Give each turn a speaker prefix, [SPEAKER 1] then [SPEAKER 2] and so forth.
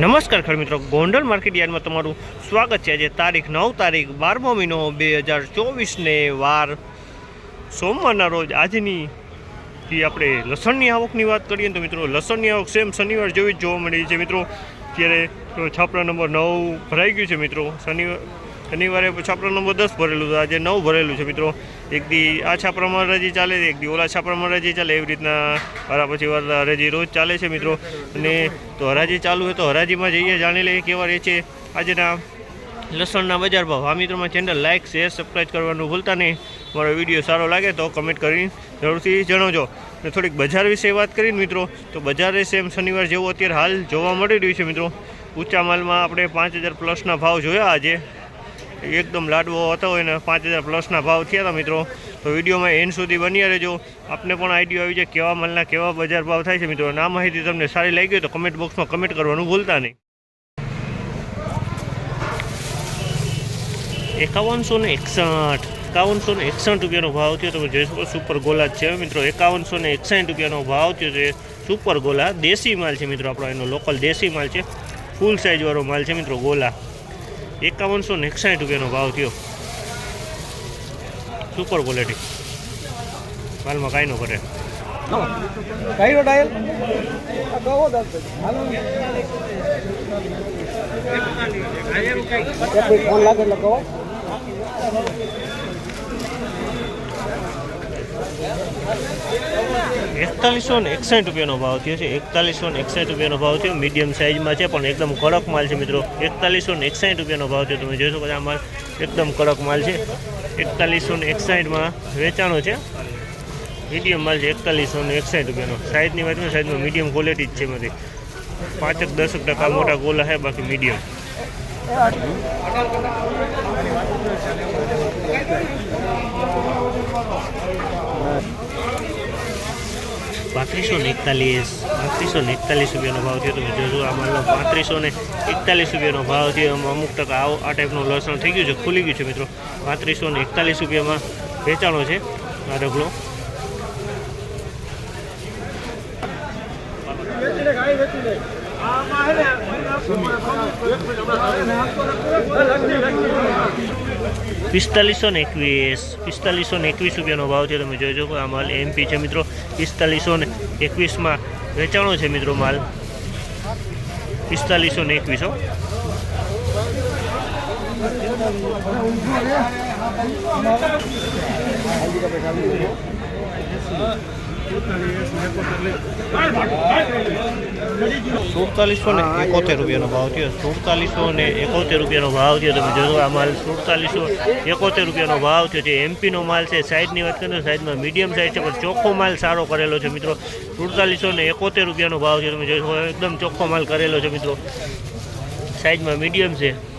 [SPEAKER 1] નમસ્કાર ખેડ મિત્રો. ગોંડલ માર્કેટ યાર્ડમાં તમારું સ્વાગત છે. આજે તારીખ નવ તારીખ, બારમો મહિનો બે હજાર ચોવીસને વાર સોમવારના રોજ આજની થી આપણે લસણની આવકની વાત કરીએ ને તો મિત્રો, લસણની આવક સેમ શનિવાર જેવી જ જોવા મળી છે મિત્રો. ત્યારે તો છાપરા નંબર નવ ભરાઈ ગયું છે મિત્રો. શનિવાર શનિવારે છાપરા નંબર દસ ભરેલું હતું. આજે નવ ભરેલું છે મિત્રો. એક દી આ છાપરામાં રજી ચાલે એક દી ઓલા છાપરામાં રજી ચાલે. એવી રીતના વારા પછી વાર હરાજી રોજ ચાલે છે મિત્રો. અને તો હરાજી ચાલુ હોય તો હરાજીમાં જઈએ, જાણી લઈએ કેવા રહે છે. આજના લસણના બજાર ભાવ. આ મિત્રોમાં ચેનલ લાઇક શેર સબસ્ક્રાઈબ કરવાનું ભૂલતા નહીં. મારો વીડિયો સારો લાગે તો કમેન્ટ કરી જરૂરથી જણાવજો. અને થોડીક બજાર વિશે વાત કરીને મિત્રો, તો બજારે સેમ શનિવાર જેવું અત્યારે હાલ જોવા મળી રહ્યું છે મિત્રો. ઊંચા માલમાં આપણે પાંચ હજાર પ્લસના ભાવ જોયા આજે. એકદમ લાડવો હતો હોય ને પાંચ હજાર પ્લસના ભાવ થયા હતા મિત્રો. તો વિડીયોમાં એન્ડ સુધી બન્યા રહેજો. આપને પણ આઈડિયો આવી જાય કેવા માલના કેવા બજાર ભાવ થાય છે મિત્રો. આ માહિતી તમને સારી લાગી હોય તો કમેન્ટ બોક્સમાં કમેન્ટ કરવાનું ભૂલતા નહીં. એકાવનસો ને એકસઠ, એકાવનસો ને એકસઠ રૂપિયાનો ભાવ થયો. તમે જોઈ શકો સુપર ગોલા છે મિત્રો. એકાવનસો ને એકસઠ રૂપિયાનો ભાવ થયો છે. સુપર ગોલા, દેશી માલ છે મિત્રો આપણો એનો લોકલ દેશી માલ છે. ફૂલ સાઇઝવાળો માલ છે મિત્રો ગોલા. એકાવનસો ને એકસાઠ રૂપિયાનો ભાવ થયો. સુપર ક્વોલિટી માલમાં કાંઈ ન કરે.
[SPEAKER 2] કઈ ડાયલ કહો.
[SPEAKER 1] એકતાલીસો ને એકસાઠ રૂપિયાનો ભાવ થયો છે. એકતાલીસો ને એકસાઠ રૂપિયાનો ભાવ થયો. મીડિયમ સાઇઝમાં છે, પણ એકદમ કડક માલ છે મિત્રો. એકતાલીસો ને એકસાઠ રૂપિયાનો ભાવ થયો. તમે જોઈ શકો માલ એકદમ કડક માલ છે. એકતાલીસો ને એકસાઠમાં વેચાણો છે. મીડિયમ માલ છે, એકતાલીસો ને એકસાઠ રૂપિયાનો. સાઇઝની વાત કરીએ, સાઇઝમાં મીડિયમ ક્વોલિટી જ છે બધી પાંચેક દસક ટકા મોટા ગોલા છે, બાકી મીડિયમ. પાંત્રીસો ને એકતાલીસ, પાંત્રીસો ને એકતાલીસ રૂપિયાનો ભાવ થયો. તમે જોજો, આ માલનો પાંત્રીસો ને એકતાલીસ રૂપિયાનો ભાવ થયો. એમાં અમુક ટકા આવો આ ટાઈપનું લસણ થઈ ગયું છે, ખુલી ગયું છે, મિત્રો. પાંત્રીસો ને એકતાલીસ રૂપિયામાં વેચાણો છે. આ ડગલો. પિસ્તાલીસો ને એકવીસ, પિસ્તાલીસો ને એકવીસ રૂપિયાનો ભાવ છે, તમે જોઈ શકો આ માલ એમપી છે મિત્રો. પિસ્તાલીસો ને એકવીસમાં વેચાણો છે મિત્રો માલ. પિસ્તાલીસો ને એકવીસો સુડતાલીસો ને એકોતેર રૂપિયાનો ભાવ થયો. સુડતાલીસો ને એકોતેર રૂપિયાનો ભાવ થયો. તમે જોજો, આ માલ સુડતાલીસો એકોતેર રૂપિયાનો ભાવ થયો છે. એમપીનો માલ છે. સાઈઝની વાત કરીએ તો સાઈઝમાં મીડિયમ સાઈઝ છે, પણ ચોખ્ખો માલ સારો કરેલો છે, મિત્રો. સુડતાલીસો ને એકોતેર રૂપિયાનો ભાવ છે તમે જોશો એકદમ ચોખ્ખો માલ કરેલો છે, મિત્રો. સાઈઝમાં મીડિયમ છે.